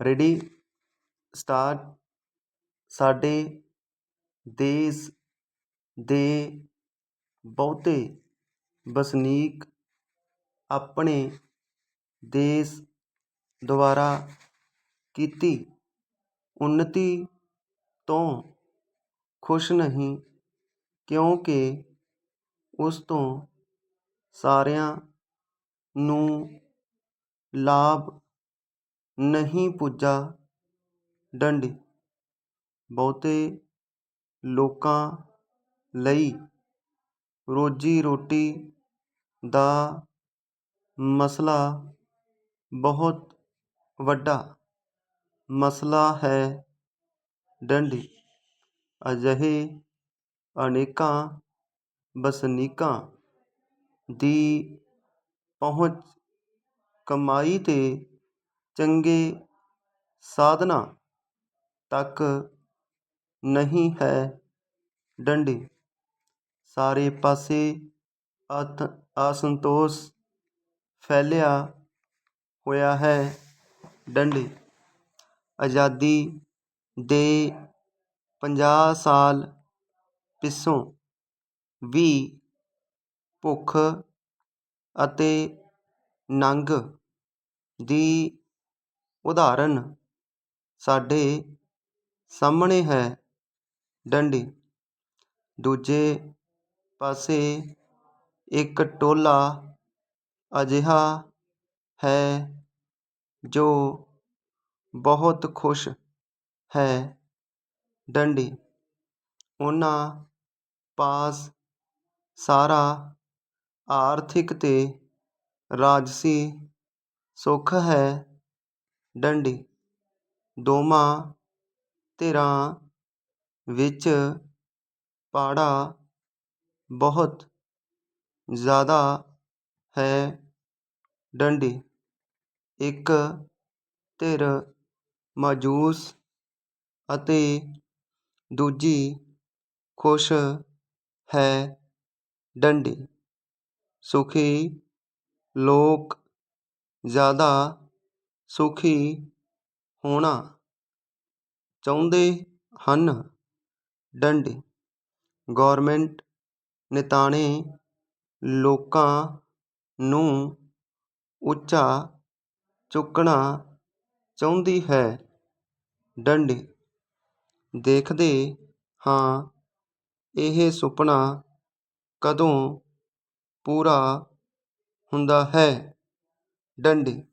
Ready start ਸਾਡੇ ਦੇਸ਼ ਦੇ ਬਹੁਤੇ ਵਸਨੀਕ ਆਪਣੇ ਦੇਸ਼ ਦੁਆਰਾ ਕੀਤੀ ਉੱਨਤੀ ਤੋਂ ਖੁਸ਼ ਨਹੀਂ, ਕਿਉਂਕਿ ਉਸ ਤੋਂ ਸਾਰਿਆਂ ਨੂੰ ਲਾਭ ਨਹੀਂ ਪੁੱਜਾ। ਡੰਡੀ। ਬਹੁਤੇ ਲੋਕਾਂ ਲਈ ਰੋਜੀ ਰੋਟੀ ਦਾ ਮਸਲਾ ਬਹੁਤ ਵੱਡਾ ਮਸਲਾ ਹੈ। ਡੰਡੀ। ਅਜਿਹੇ ਅਨੇਕਾਂ ਵਸਨੀਕਾਂ ਦੀ ਪਹੁੰਚ ਕਮਾਈ ਤੇ ਚੰਗੇ ਸਾਧਨਾਂ ਤੱਕ ਨਹੀਂ ਹੈ ਡੰਡੀ। ਸਾਰੇ ਪਾਸੇ ਅਤ, ਅਸੰਤੋਸ਼ ਫੈਲਿਆ ਹੋਇਆ ਹੈ ਡੰਡੀ। ਆਜ਼ਾਦੀ ਦੇ ਪੰਜਾਹ ਸਾਲ ਪਿੱਛੋਂ ਵੀ ਭੁੱਖ ਅਤੇ ਨੰਗ ਦੀ ਉਦਾਹਰਨ, ਸਾਡੇ ਸਾਹਮਣੇ ਹੈ ਡੰਡੀ। ਦੂਜੇ ਪਾਸੇ ਇੱਕ ਟੋਲਾ ਅਜਿਹਾ ਹੈ ਜੋ ਬਹੁਤ ਖੁਸ਼ ਹੈ ਡੰਡੀ। ਉਹਨਾਂ ਪਾਸ ਸਾਰਾ ਆਰਥਿਕ ਅਤੇ ਰਾਜਸੀ ਸੁੱਖ ਹੈ। ਡੰਡੀ। ਦੋਵਾਂ ਧਿਰਾਂ ਵਿੱਚ ਪਾੜਾ ਬਹੁਤ ਜ਼ਿਆਦਾ ਹੈ। ਡੰਡੀ। ਇੱਕ ਧਿਰ ਮਾਯੂਸ ਅਤੇ ਦੂਜੀ ਖੁਸ਼ ਹੈ। ਡੰਡੀ। ਸੁਖੀ ਲੋਕ ਜ਼ਿਆਦਾ ਸੁਖੀ ਹੋਣਾ ਚਾਹੁੰਦੇ ਹਨ। ਡੰਡੀ, ਗੌਰਮੈਂਟ ਨਿਤਾਣੇ ਲੋਕਾਂ ਨੂੰ ਉੱਚਾ ਚੁੱਕਣਾ ਚਾਹੁੰਦੀ ਹੈ। ਡੰਡੀ, ਦੇਖਦੇ ਹਾਂ ਇਹ ਸੁਪਨਾ ਕਦੋਂ ਪੂਰਾ ਹੁੰਦਾ ਹੈ। ਡੰਡ